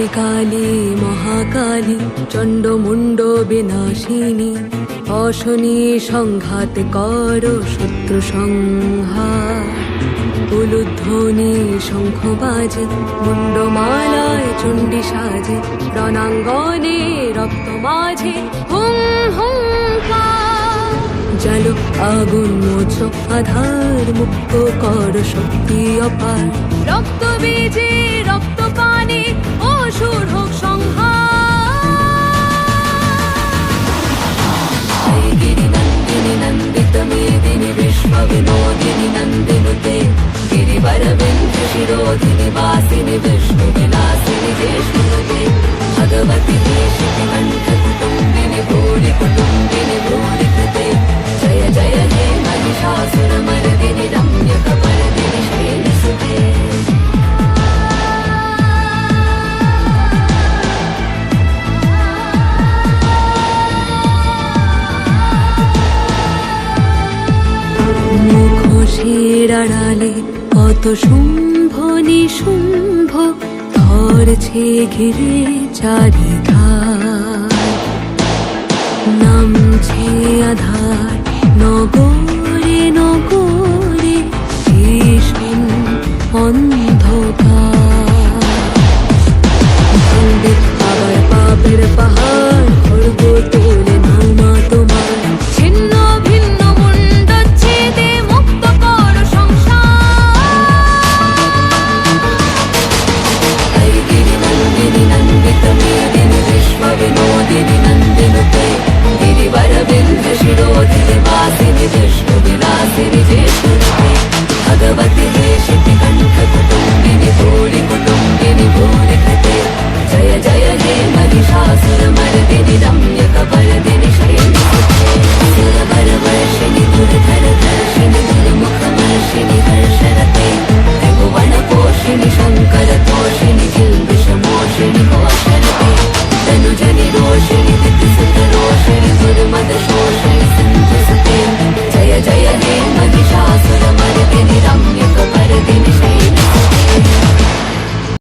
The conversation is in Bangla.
কালী কালী মহাকালী, চণ্ডমুণ্ড বিনাশিনী, অশনি সংঘাত কর শত্রু সংহার। উলুধ্বনি শঙ্খ বাজে মুন্ডমালায় চণ্ডী সাজে, রণাঙ্গনে রক্ত মাঝে, হুম হুম জালো আগুন মোচ আধার, মুক্ত কর শক্তি অপার। রক্ত you know মেঘের আড়ালে কত শুম্ভ নিশুম্ভ ধরছে ঘিরে চারিধার। নামছে আধার নগরে নগরে শেষ অন্ধ nunca detenerme.